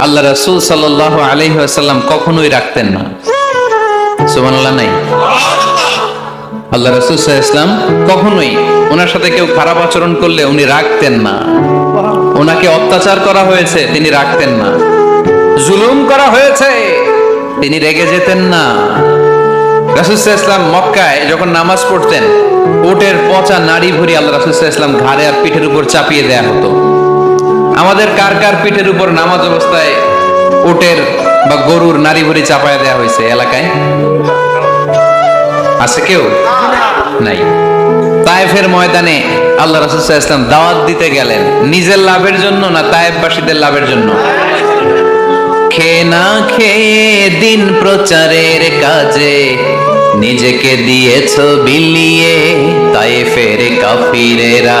আল্লাহ রাসূল সাল্লাল্লাহু আলাইহি ওয়াসাল্লাম কখনোই রাখতেন না। সুবহানাল্লাহ, নাই? আল্লাহ রাসূল সাল্লাল্লাহু কখনোই ওনার সাথে কেউ খারাপ আচরণ করলে উনি রাখতেন না। ওনাকে অত্যাচার করা হয়েছে, তিনি রাখতেন না। জুলুম করা হয়েছে, তিনি রেগে যেতেন না। রাসুসাহ ইসলাম মক্কায় যখন নামাজ পড়তেন ওটের পচা নাড়ি ভরি আল্লাহ রাসুসাহ ইসলাম ঘাড়ে আর পিঠের উপর চাপিয়ে দেয়া হতো। আমাদের কার কার পিঠের উপর নামাজ অবস্থায় ওটের বা গরুর নাড়ি ভরি চাপায় দেয়া হয়েছে এলাকায়? আছে কেউ? নাই। তায়েফের ময়দানে আল্লাহ রাসুসাহ ইসলাম দাওয়াত দিতে গেলেন। নিজের লাভের জন্য না তায়েফবাসীদের লাভের জন্য? খেয়ে না খেয়ে দিন প্রচারের কাজে নিজেকে দিয়েছ বিলিয়ে তাই ফের কাফিরেরা।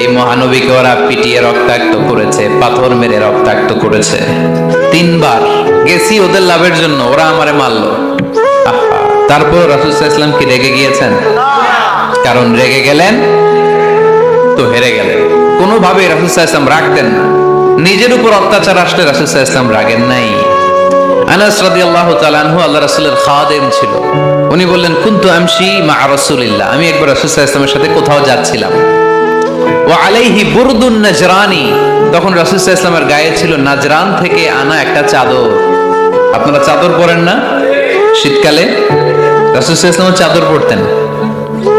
এই মহানবীকে ওরা পিটিয়ে রক্তাক্ত করেছে, পাথর মেরে রক্তাক্ত করেছে। তিনবার গেছি ওদের লাভের জন্য, ওরা আমারে মারলো। তারপর রাসুল ইসলাম কি রেগে গিয়েছেন? কারণ রেগে গেলেন তো হেরে গেলেন। কোনোভাবে রাসুল ইসলাম রাখতেন না। নিজের উপর অত্যাচার আসলে রাসুল ইসলাম রাগেন নাই। আনাস রাদিয়াল্লাহু তাআলা আনহু আল্লাহ রাসূলের খাদেম ছিল। উনি বললেন, কুনতু আমশি মা রাসূলিল্লাহ? আমি একবার রাসূল সাল্লাল্লাহু সাথে কোথাও যাচ্ছিলাম। ও আলাইহি বুরদুন নাজরানি। তখন ওয়াসাল্লামের গায়ে ছিল নাজরান থেকে আনা একটা চাদর। আপনারা চাদর পরেন না? শীতকালে। ওয়াসাল্লাম চাদর পরতেন।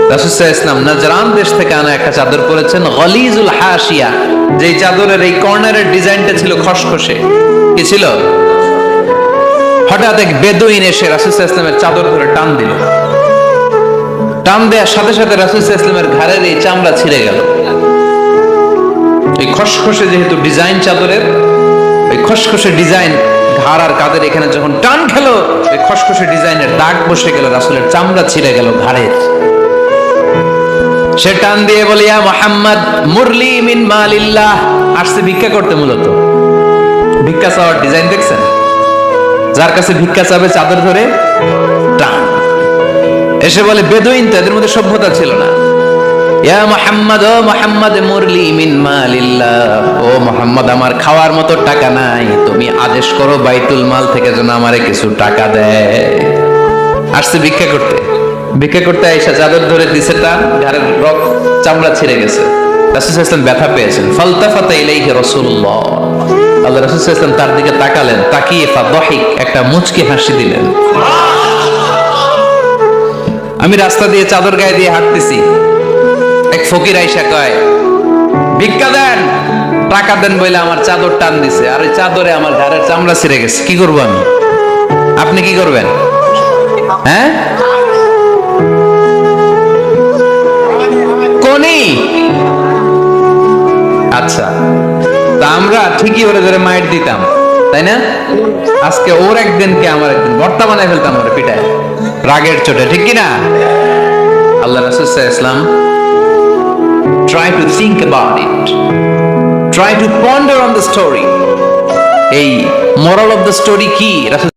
রাসূল সাল্লাল্লাহু আলাইহি ওয়াসাল্লাম নাজরান দেশ থেকে আনা একটা চাদর পরেছেন, গলিজুল হাশিয়া। যেই চাদরের এই কর্নারের ডিজাইনটা ছিল খসখসে। কি ছিল? হঠাৎ এক বেদুইন এসে রাসুল ইসলামের চাদর ধরে টান দিল। টান দেওয়ার সাথে সাথে রাসুল ইসলামের ঘাড়ের এই চামড়া ছিঁড়ে গেল। এই খসখসে যেহেতু ডিজাইন চাদরের ওই খসখসে ডিজাইন ঘাড় আর কাদের এখানে যখন টান খেলো ওই খসখসে ডিজাইনের দাগ বসে গেল, রাসুলের চামড়া ছিঁড়ে গেল ঘাড়ের। সে টান দিয়ে বলে, ইয়া মোহাম্মদ, মুরলি মিন মালিল্লাহ। আসছে ভিক্ষা করতে মূলত। ভিক্ষা চাওয়ার ডিজাইন দেখছেন? যার কাছে ভিক্ষা চাবে চাদর ধরে এসে বলে, বেদুইন তো এদের মধ্যে সভ্যতা ছিল না। ইয়া মোহাম্মদ, ও মোহাম্মদ, মুরলি মিন মালিল্লাহ। ও মোহাম্মদ, আমার খাওয়ার মতো টাকা নাই। তুমি আদেশ করো বাইতুল মাল থেকে যেন আমারে কিছু টাকা দেয়। আসছে ভিক্ষা করতে। ভিক্ষা করতে আইসা চাদর ধরে দিছে টান ঘাড়ের রক চামড়া ছিঁড়ে গেছে। রাসূল ইসলাম ব্যথা পেয়েছেন। ফালতাফাতা ইলাইহি রাসূলুল্লাহ। আল্লাহ রাসূল ইসলাম তার দিকে তাকালেন, তাকিয়ে ফাদহিক একটা মুচকি হাসি দিলেন। আমি রাস্তা দিয়ে চাদর গায়ে দিয়ে হাঁটতেছি। এক ফকির আইসা কয়, ভিক্ষা দেন, টাকা দেন বলে আমার চাদর টান দিছে, আর ওই চাদরে আমার ঘাড়ের চামড়া ছিঁড়ে গেছে। কি করব আমি? আপনি কি করবেন? হ্যাঁ? কোনি? আচ্ছা তা আমরা ঠিকই ওরে ধরে মাইট দিতাম, তাই না? আজকে ওর একদিনকে আমার একদিন বর্তা বানায় ফেলতাম ওরে পিটায়। রাগের চোটে ঠিক কি না আল্লাহ রাসূল ইসলাম try to think about it try to ponder on the story এই moral of the story কি রাসূল